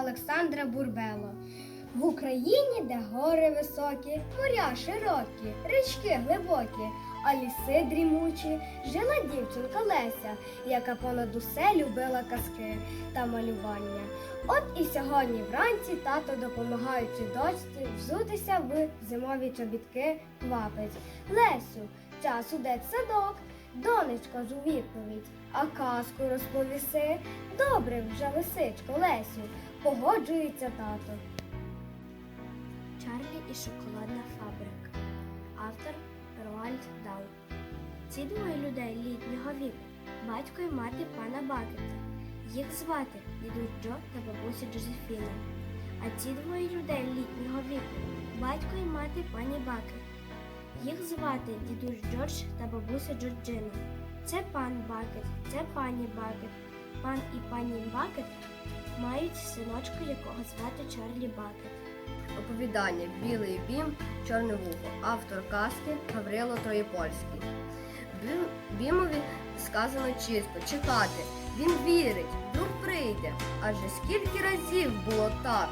Олександра Бурбело. В Україні, де гори високі, моря широкі, річки глибокі, а ліси дрімучі, жила дівчинка Леся, яка понад усе любила казки та малювання. От і сьогодні вранці тато, допомагаючи дочці, взутися в зимові чобітки, квапить. Лесю, час у дитсадок, донечко ж у відповідь, а казку розповіси. Добре вже лисичко, Лесю, погоджується тато. Чарлі і шоколадна фабрика. Автор Роальд Дал. Ці двоє людей літнього віку, батько і мати пана Бакета. Їх звати дідусь Джо та бабуся Джозефіна. А ці двоє людей літнього віку, батько і мати пані Бакет. Їх звати дідусь Джордж та бабуся Джорджина. Це пан Бакет, це пані Бакет. Пан і пані Бакет мають синочка, якого звати Чарлі Бакет. Оповідання Білий бім, Чорне вухо. Автор казки Гаврило Троєпольський. Бім, бімові сказано чітко чекати. Він вірить, вдруг прийде. Адже скільки разів було так.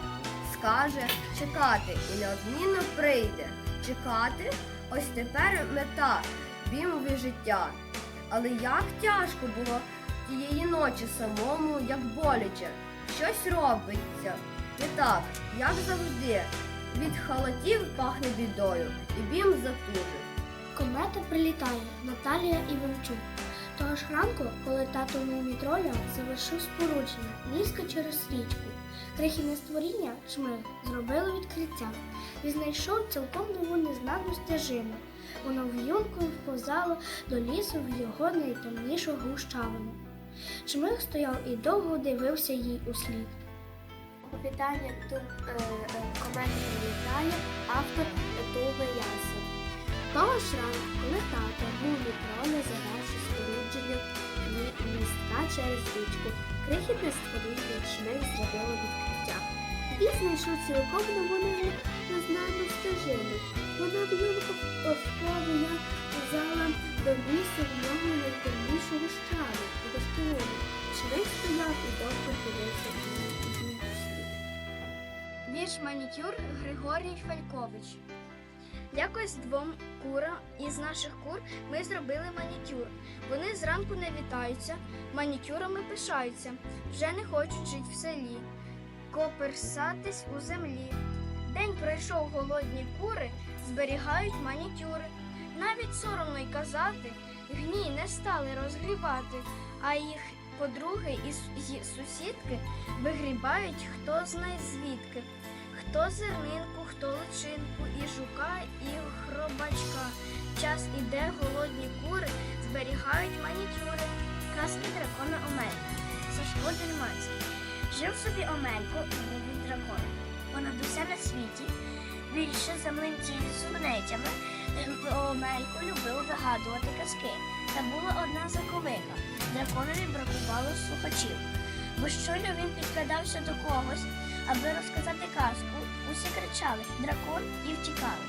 Скаже чекати і неодмінно прийде. Чекати ось тепер мета бімові життя. Але як тяжко було тієї ночі самому, як боляче. Щось робиться. Не так, як завжди. Від халатів пахне бідою, і бім затужив. Комета прилітає Наталія Іванчук. Ж ранку, коли тато мумітроля залишив спорудження низько через річку, крихіне створіння чмир зробило відкриття і знайшов цілком нову незнану стежину. Воно в'юнкою вповзало до лісу в його найтемнішу гущавину. Чмих стояв і довго дивився їй у слід. Оповідання комедії літає автор Туве Ясен. Того ж ранку, коли тато був відроли через річку, крихітне створіння чмих зробило відкриття. І знайшов цілком нову не- незнану стежину. Вона вправо як казала до лісу в нього найтемнішого щаву, гостовину. Чмих стояв і довго дивився. Вірш манікюр Григорій Фалькович. Якось двом курам із наших кур ми зробили манікюр. Вони зранку не вітаються, манікюрами пишаються, вже не хочуть жити в селі, коперсатись у землі. День пройшов голодні кури, зберігають манікюри. Навіть соромно й казати, гній не стали розгрібати, а їх подруги і сусідки вигрібають хто знає звідки. Хто зернинку, хто личинку, і жука, і хробачка. Час іде, голодні кури зберігають манікюри. Казки дракона Омелька. Сашко Дельманський. Жив собі Омелько і був дракон. Понад усе на світі, більше за млинців з сунецями, Омелько любив вигадувати казки. Та була одна заковика. Драконові бракувало слухачів. Бо щойно він підкрадався до когось, аби розказати казку, усі кричали дракон і втікали.